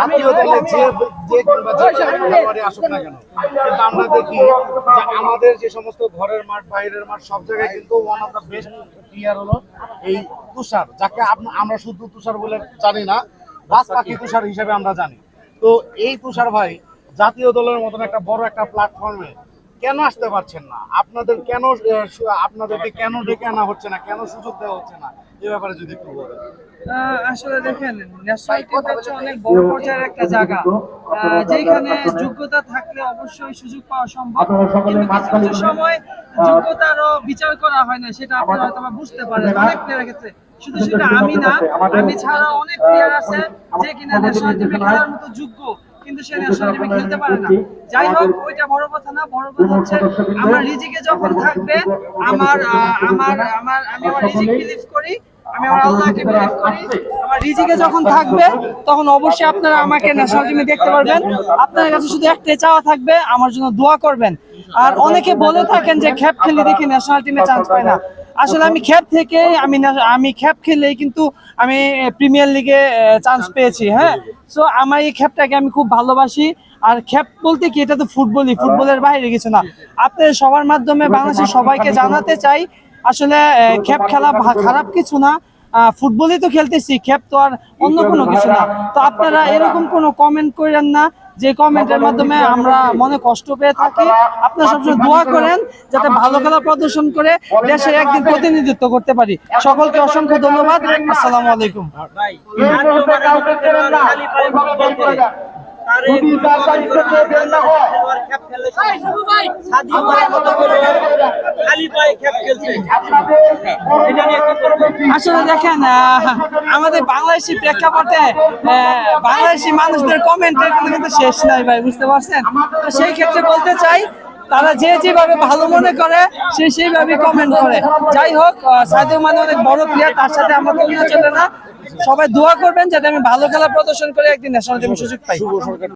জাতীয় দলে যে যে কিংবা যে খেলোয়াড়ই আসুক না কেন কিন্তু আমরা দেখি যে আমাদের যে সমস্ত ঘরের মাঠ বাইরের মাঠ সব জায়গায় কিন্তু one of the best player হলো এই তুষার যাকে আমরা শুধু তুষার বলে জানি না বাস পাখি তুষার হিসেবে আমরা জানি। তো এই তুষার ভাই জাতীয় দলের মতন একটা বড় একটা প্ল্যাটফর্মে কেন আসতে পারছেন না? আপনাদের কেন আপনাদেরকে কেন ডেকে আনা হচ্ছে না? কেন সুযোগ দেওয়া হচ্ছে না? এ ব্যাপারে যদি একটু বলেন। আসলে দেখেন ন্যাশনাল টিম হচ্ছে অনেক বড় পর্যায়ের একটা জায়গা। যেখানে যোগ্যতা থাকলে অবশ্যই সুযোগ পাওয়া সম্ভব। কিন্তু কিছু কিছু সময় যোগ্যতারও বিচার করা হয় না সেটা আপনারা হয়তো বা বুঝতে পারেন। অনেক প্লেয়ারের ক্ষেত্রে। শুধু সেটা আমি না আমি ছাড়া অনেক প্লেয়ার আছে যে কিনা ন্যাশনাল টিমে খেলার মতো যোগ্য। কিন্তু সে ন্যাশনাল টিমে খেলতে পারে না। যাই হোক, ওইটা বড় কথা না, বড় কথা হচ্ছে আমার রিজিকে যখন থাকবে, আমার আমার আমার, আমি আমার রিজিক বিলিভ করি, আমি আমার আল্লাহকে বিলিভ করি, আমার রিজিকে যখন থাকবে, তখন অবশ্যই আপনারা আমাকে ন্যাশনাল টিমে দেখতে পারবেন। আপনাদের কাছে শুধু একটাই চাওয়া থাকবে, আমার জন্য দোয়া করবেন। আর অনেকে বলে থাকেন যে, খ্যাপ খেলে দেখি ন্যাশনাল টিমে চান্স পায় না। আসলে আমি খ্যাপ থেকে আমি আমি খ্যাপ খেলেই কিন্তু আমি প্রিমিয়ার লিগে চান্স পেয়েছি হ্যাঁ? সো আমার এই খ্যাপটাকে আমি খুব ভালোবাসি। আর খ্যাপ বলতে কি এটা তো ফুটবলই ফুটবলের বাইরে কিছু না। আপনাদের সবার মাধ্যমে বাংলাদেশের সবাইকে জানাতে চাই আসলে খ্যাপ খেলা খারাপ কিছু না। ফুটবলই তো খেলতেছি খ্যাপ তো আর অন্য কোনো কিছু না। তো আপনারা এরকম কোনো কমেন্ট করেন না যে কমেন্টের মাধ্যমে আমরা মনে কষ্ট পেয়ে থাকি, আপনারা সবসময় দোয়া করেন যাতে ভালো খেলা প্রদর্শন করে দেশের একদিন প্রতিনিধিত্ব করতে পারি। সকলকে অসংখ্য ধন্যবাদ। আসসালামু আলাইকুম। যদি তার বের না হয়। আসলে দেখেন আমাদের বাংলাদেশি প্রেক্ষাপটে আহ, বাংলাদেশি মানুষদের কমেন্টের কোনো কিন্তু শেষ নাই ভাই বুঝতে পারছেন? তো সেই ক্ষেত্রে বলতে চাই তারা যে যেভাবে ভালো মনে করে সে সেইভাবে কমেন্ট করে। যাই হোক সাদিও মানে অনেক বড় প্লেয়ার তার সাথে আমার তুলনা চলে না। সবাই দোয়া করবেন যাতে আমি ভালো খেলা প্রদর্শন করে একদিন ন্যাশনাল টিমের সুযোগ পাই।